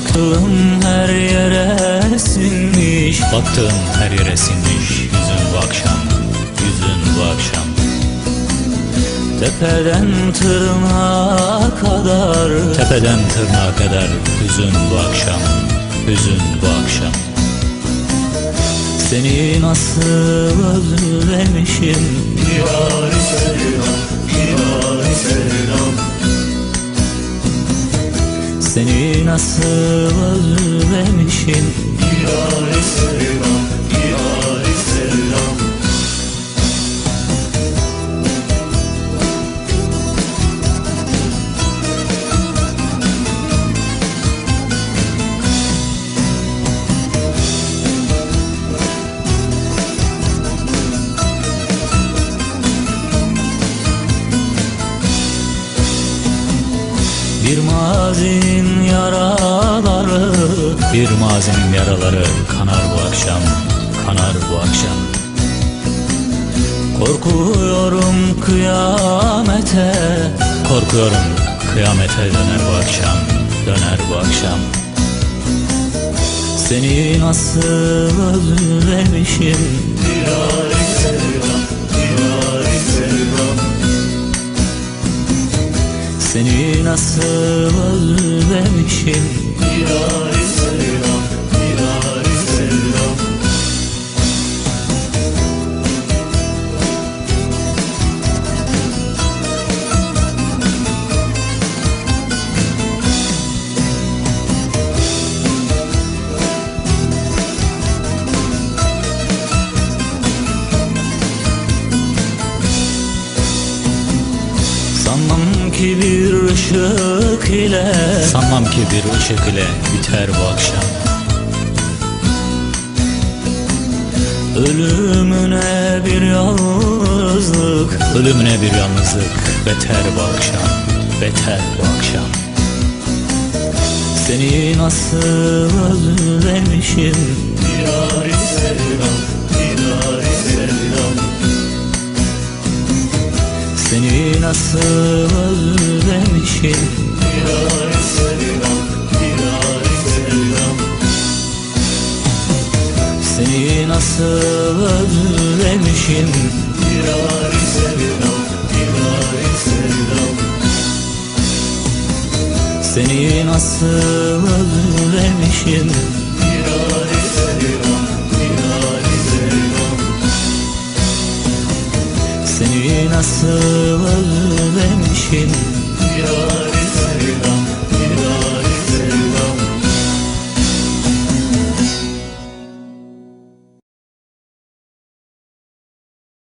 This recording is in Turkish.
Baktığım her yere sinmiş. Baktığım her yere sinmiş. Yüzün bu akşam Yüzün bu akşam. Tepeden tırnağa kadar. Tepeden tırnağa kadar Hüzün bu akşam Hüzün bu akşam. Seni nasıl özlemişim? Yâri nasıl özlemişim Yâri selam Yâri selam Bir yaraları Bir mazinin yaraları kanar bu akşam Kanar bu akşam. Korkuyorum kıyamete Korkuyorum kıyamete döner bu akşam Döner bu akşam. Seni nasıl özlemişim? Selam seni nasıl özlemişim? Yâri ki bir ışık ile. Sanmam ki bir ışık ile biter bu akşam. Ölümüne bir yalnızlık. Ölümüne bir yalnızlık. Beter bu akşam. Beter bu akşam. Seni nasıl özlemişim seni nasıl özlemişim? Yâri selam, yâri selam Seni nasıl özlemişim? Yâri selam, yâri selam Seni nasıl özlemişim Seni nasıl özlemişim Yâri sevda